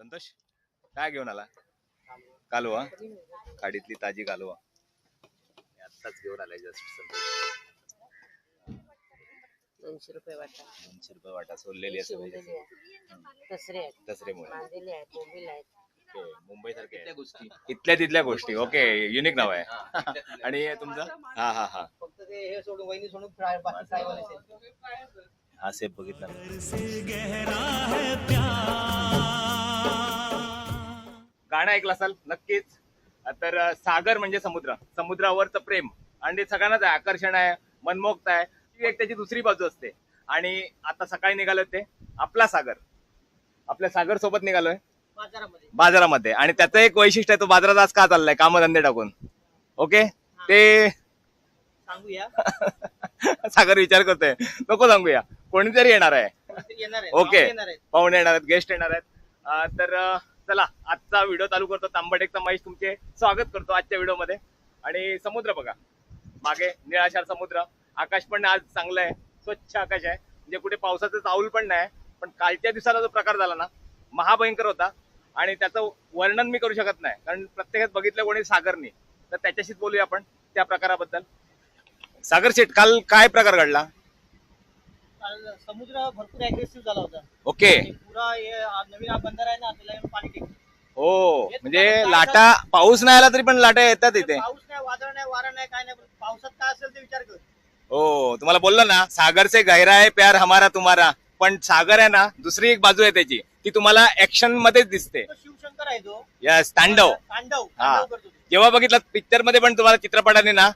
संतोष काय घेऊन आला? कालवा खाडीतली ताजी कालवा. आत्ताच घेऊन आलाय जस्ट संतोष. दोनशे रुपये वाटा. दोनशे रुपये वाटा सोडलेली असं शिवलेली आहे. दसरे आहेत. दसरेमुळे मांदेली आहेत मोबिल आहेत. मुंबई सारख्या गोष्टी. इथल्या तिथल्या गोष्टी. ओके युनिक नाव आहे. आणि तुमचं? हा हा. हा फक्त ते हे सोडून वहिनी सोडून फ्राय बाकी. हा सेफ बघितला गाणं ऐकलं असाल नक्कीच. तर सागर म्हणजे समुद्र. समुद्रावरचं प्रेम. आणि ते सगळ्यांनाच आहे आकर्षण आहे मनमोक्त आहे. ती एक त्याची दुसरी बाजू असते. आणि आता सकाळी निघालोय ते आपला सागर. आपल्या सागर सोबत निघालोय. बाजारामध्ये. आणि त्याचं एक वैशिष्ट्य आहे तो बाजारात आज का चाललाय? कामधंदे टाकून. ओके? ते सांगूया? सागर विचार करतोय. नको सांगूया. कोणीतरी येणार आहे. ओके. पाहुणे येणार आहेत गेस्ट येणार आहेत. तर चला आजचा व्हिडिओ चालू करतो. तांबडेकचा महेश तुमचे स्वागत करतो आजच्या व्हिडिओमध्ये आणि समुद्र बघा. मागे निळाशार समुद्र. आकाश पण आज चांगलं आहे. स्वच्छ आकाश आहे. म्हणजे कुठे पावसाचं चाऊल पण नाही. पण कालच्या दिवसाला जो प्रकार झाला ना महाभयंकर होता. आणि त्याचं वर्णन मी करू शकत नाही. कारण प्रत्येकात बघितलं कोणी सागरनी. तर त्याच्याशीच बोलूया आपण त्या प्रकाराबद्दल. सागर शेट काल काय प्रकार घडला? समुद्र भरपूर अग्रेसिव्ह झाला होता. ओके. पुरा हे नवीन बंदर आहे ना त्याला पाणी टेकलं. हो म्हणजे लाटा पाऊस नाही आला तरी पण लाटा येतात इथे. पाऊस नाही वादळ नाही वारा नाही काय नाही पण पावसात काय असेल ते विचार कर. हो तुम्हाला बोललो ना सागर से गहरा है प्यार हमारा तुम्हारा. पण सागर आहे ना दुसरी एक बाजू आहे त्याची. ती तुम्हाला ऍक्शन मध्येच दिसते. शिवशंकर आहे तो. यस तांडव. तांडव हा. तांडव करतो तो. जेव्हा बघितलं पिक्चरमध्ये पण तुम्हाला चित्रपटाने ना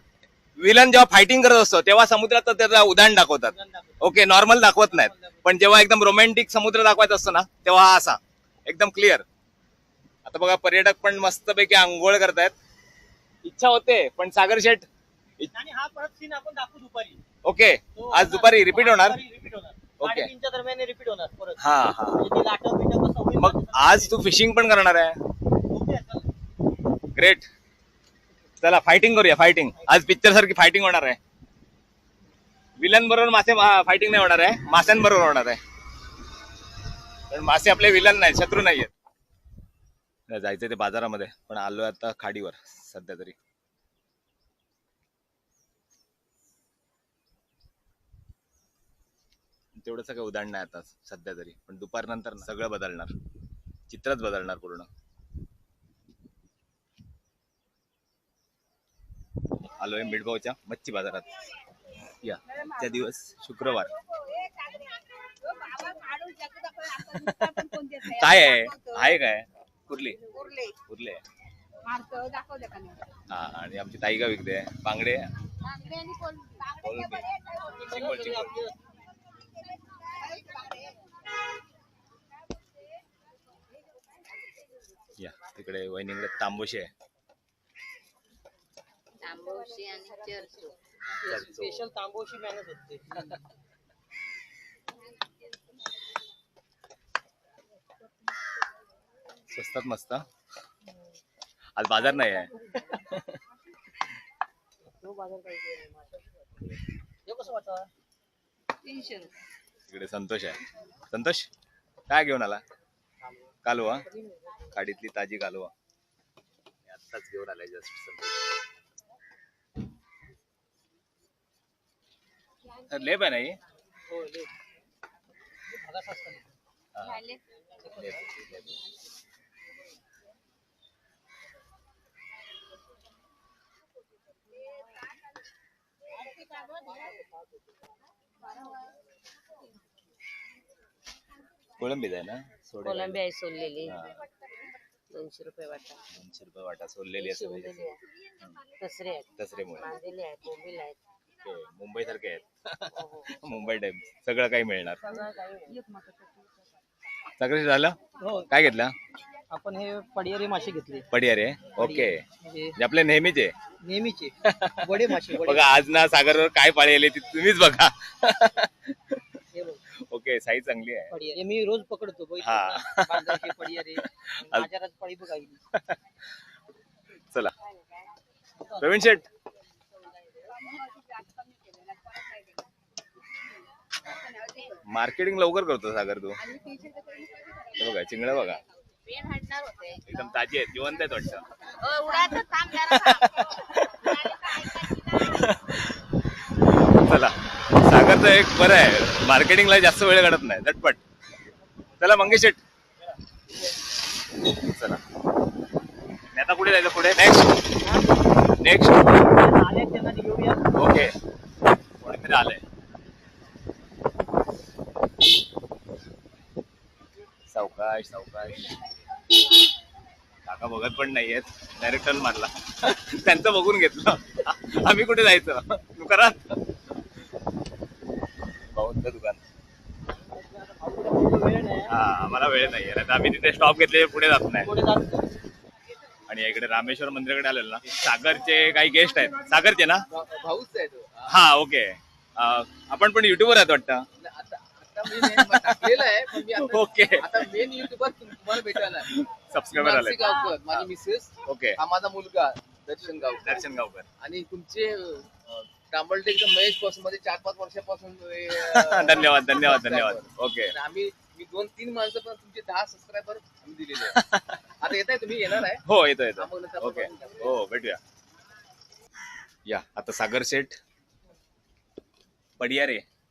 विलन जेव्हा फायटिंग करत असतो तेव्हा समुद्राचं त्याचं उदाहरण दाखवतात. ओके नॉर्मल दाखवत नाहीत. पण जेव्हा एकदम रोमॅन्टिक समुद्र दाखवायचा असतो ना तेव्हा हा असा एकदम क्लिअर आता बघा पर्यटक पण मस्तपैकी आंघोळ करतायत. इच्छा होते पण सागर शेठ आणि हा परत सीन आपण दाखवू दुपारी. ओके आज दुपारी रिपीट होणार. ओके. साडेतीनच्या दरम्यान रिपीट होणार परत. हा हा. म्हणजे मग आज तू फिशिंग पण करणार आहे. ग्रेट चला फायटिंग करूया फायटिंग आज पिक्चर सारखी फायटिंग होणार आहे. विलन बरोबर मासे फायटिंग नाही होणार आहे. माशांबरोबर होणार आहे. पण मासे आपले विलन नाही शत्रू नाही आहेत जायचं ते बाजारामध्ये पण आलोय आता खाडीवर सध्या तरी. तेवढं सगळं उदाहरण नाही आता सध्या तरी. पण दुपारनंतर ना सगळं बदलणार. चित्रच बदलणार पूर्ण. आलोय मिडगावच्या मच्छी बाजारात. या. त्या दिवस शुक्रवार. काय आहे? आहे काय? कुठली कुठले हा आणि आमची ताई का विकते बांगडे या तिकडे वहिनीकडे तांबोशी आहे. तांबवशी आणि चर्चू. स्पेशल तांबोशी मेहनत होते. स्वस्तात मस्त. आज बाजार नाही आहे. तिकडे संतोष आहे. संतोष काय घेऊन आला? कालवा. खाडीतली ताजी कालवा. आत्ताच घेऊन आलाय जस्ट संतोष. लेप आहे नाही हो ले भागात असतं कोळंबीच आहे ना सोडे कोलंबी आहे सोललेली हा. दोनशे रुपये वाटा. दोनशे रुपये वाटा सोडलेली असं शिवलेली आहे. दसरे आहेत? दसरेमुळे मांदेली आहेत मोबिल आहेत. मुंबई सारखे आहेत. हो, हो. मुंबई टाइप सगळं काही मिळणार. सगळं झालं? हो. काय घेतलं? आपण हे पडियारी मासे घेतले. पडिया रे ओके. म्हणजे जे आपले नेहमीचे? नेहमीचे. वडे मासे वडे. बघा आज ना सागरवर काय पाळी आली ती तुम्हीच बघा. हे बघ, ओके साई चांगली आहे. हे मी रोज पकडतो बघितलं हा. ना? बांद्राचे पडियारे. बाजारात चला. प्रवीण शेठ. मार्केटिंग लवकर करतो सागर तू. हे बघा चिंगळ बघा. एकदम ताजी आहेत जिवंत आहेत वाटतं. चला सागरचं एक बरं आहे. मार्केटिंगला जास्त वेळ काढत नाही. झटपट. चला मंगेश शेट. चला. आता कुठे जायचं पुढे? नेक्स्ट नेक्स्ट आले त्यांना घेऊया ओके कोणीतरी आलंय सावकाश सावकाश काका बघत पण नाहीयेत. डायरेक्ट टर्न मारला. त्यांचं बघून घेतलं. आम्ही कुठे जायचं? दुकानात भाऊंचं दुकान. हा आम्हाला वेळ नाही. तर आम्ही तिथे स्टॉप घेतले पुढे जात नाही. आणि इकडे रामेश्वर मंदिराकडे आलेलो ना सागरचे काही गेस्ट आहेत. सागरचे ना? भाऊच आहे हा ओके आपण पण युट्यूबवर आहेत वाटतं. आता मी टाकलेलं आहे पण मी आता ओके आता मेन युट्यूबर तुम्हाला भेटायला सबस्क्रायबर आले मानसी गावकर माझी मिसेस ओके हा माझा मुलगा दर्शन गावकर. दर्शन गावकर. आणि तुमचे तांबळटे एकदम महेशपासून मध्ये चार पाच वर्षापासून अं, धन्यवाद धन्यवाद धन्यवाद. ओके आणि आम्ही मी दोन तीन माणसं पण तुमचे दहा सबस्क्रायबर आम्ही दिलेले आहे. आता येत आहे तुम्ही? येणार आहे? हो येतो येतो. ओके. हो भेटूया. या आता सागर सेठ पडिया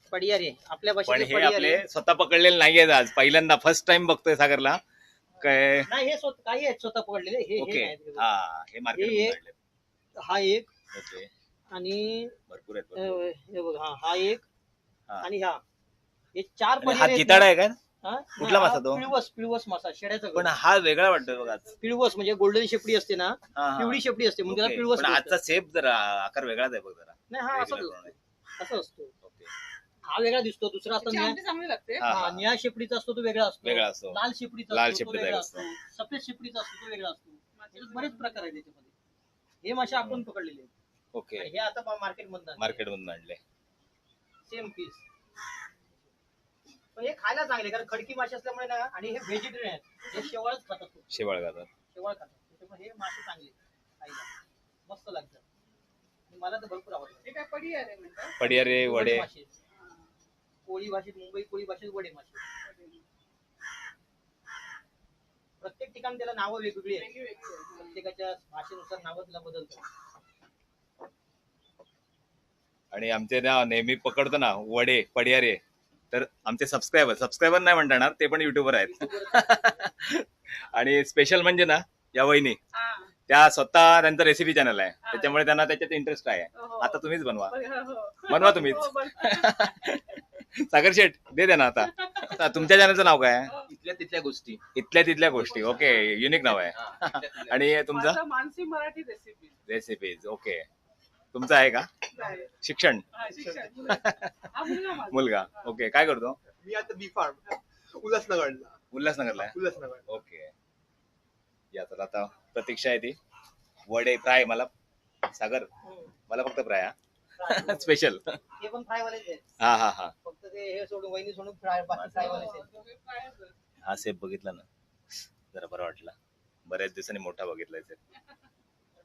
रे पडिया रे आपल्या पण भाषेत हे आपले स्वतः पकडलेले नाहीयेत आज पहिल्यांदा फर्स्ट टाइम बघतोय सागरला काय नाही हे स्वतः काही आहेत स्वतः पकडलेले हे हे ओके नाहीत. हा मार्केट एक. हा एक ओके आणि भरपूर आहेत अ, भरपूर. हे बघ हा हा एक हा. आणि हा हे चार आणि हा आहेत किताडा ना. आहे का हा? कुठला मासा तो? पिळवस पिळवस मासा शेड्याचा पण. हा वेगळा वाटतोय बघा आज. पिळवस म्हणजे गोल्डन शेपडी असते ना हा, हा. पिवळी शेपडी असते त्याला ओके. पिळवस पण बोलतात. आजचा सेप जरा आकार वेगळाच आहे बघ जरा नाही हा Regular असतो असं असतो. हा वेगळा दिसतो दुसरा असतो निळ्या चांगली लागते. हा, हा, हा. निळ्या शेपडीचा असतो तो वेगळा असतो वेगळा असतो. लाल शेपडीचा लाल असतो तो वेगळा असतो. असतो. सफेद शेपडीचा असतो तो वेगळा असतो. त्याच्यात बरेच प्रकार आहेत त्याच्यामध्ये. हे मासे आपण पकडलेले आहेत. ओके. हे आता मार्केटमध्ये मार्केट मधून आणले. सेम पीस पण हे खायला चांगले कारण खडकी मासे असल्यामुळे ना आणि हे व्हेजिटेरियन आहेत. हे शेवाळच खातात खूप. शेवाळ घालतात शेवाळ खातात. त्याच्यामुळे हे मासे चांगले खायला. मस्त लागतात. आणि मला तर भरपूर आवडतात. ते काय पडी आहे म्हणतात? पडिया रे वडे. मासे. कोळी भाषेत मुंबई कोळी भाषेत वडे मासे प्रत्येक ठिकाणी त्याला नावं वेगवेगळी आहेत. प्रत्येकाच्या भाषेनुसार नावं त्याला बदलतात. आणि आमचे ना नेहमी पकडतो ना वडे पडिया रे तर आमचे सबस्क्रायबर सबस्क्रायबर नाही म्हणता येणार ते पण युट्यूबर आहेत. आणि स्पेशल म्हणजे ना या वहिनी. त्या स्वतः त्यांचं रेसिपी चॅनल आहे. त्याच्यामुळे त्यांना त्याच्यात इंटरेस्ट आहे. आता तुम्हीच बनवा. बनवा तुम्हीच. सागर शेठ दे द्या ना आता. आता तुमच्या चॅनलचं नाव काय? आहे? इथल्या तिथल्या गोष्टी. इथल्या तिथल्या गोष्टी. ओके युनिक नाव आहे. हा, तिथल्या आणि तुमचं? माझं Manasi Marathi recipe recipes okay. तुमचं आहे का? शिक्षण? शिक्षण. हा मुलगा माझा. मुलगा. ओके काय करतो? मी आता बी फार्म उल्हासनगरला. उल्हासनगरला आहे? उल्हासनगर. ओके. या तर आता प्रतीक्षा आहे ती. वडे फ्राय मला. सागर मला फक्त फ्राय स्पेशल हे पण फ्राय वालेच आहेत. हा हा हा. फक्त ते हे सोडून वहिनी सोडून फ्राय बाकी फ्राय वालेच आहेत. हा सेप बघितला ना. जरा बरं वाटला. बऱ्याच दिवसांनी मोठा बघितलाय सेप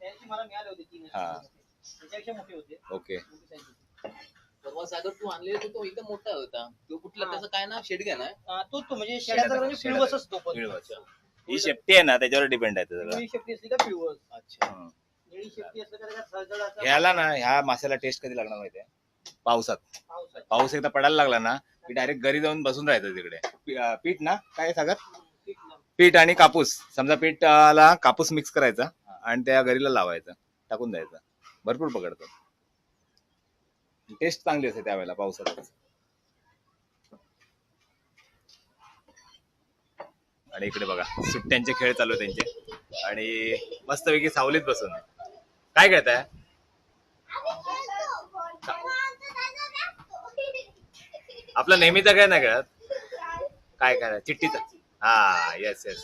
त्याची मला मिळाले होते तीन हा. त्याच्यापेक्षा मोठे होते. ओके. मोठी size होती. परवा सागर तू आणलेला तो तो एकदम मोठा होता. तो कुठला त्याचं काय ना शेडग्या ना. तोच तो म्हणजे शेड्याचा म्हणजे शेड्याचा. पिळवसच तो पण. पिळवस. ही शेपटी आहे ना त्याच्यावर डिपेंड आहे ते सगळं. निळी शेपटी असली का पिळवस. अच्छा. ह्याला ना ह्या माशाला टेस्ट कधी लागणार माहितीये पावसात. पाऊस आहे. एकदा पडायला लागला ना की डायरेक्ट घरी जाऊन बसून राहायचं तिकडे. पीठ ना? काय सागर? पीठ आणि कापूस. समजा पीठला कापूस मिक्स करायचा आणि त्या गरीला लावायचं टाकून द्यायचं. भरपूर पकडतो. टेस्ट चांगली असते त्यावेळेला पावसातच. आणि इकडे बघा सुट्ट्यांचे खेळ चालू आहे त्यांचे. आणि मस्तपैकी सावलीत बसून. काय खेळताय आपला नेहमीचा खेळ नाही खेळत काय काय चिठ्ठीचा. हा येस येस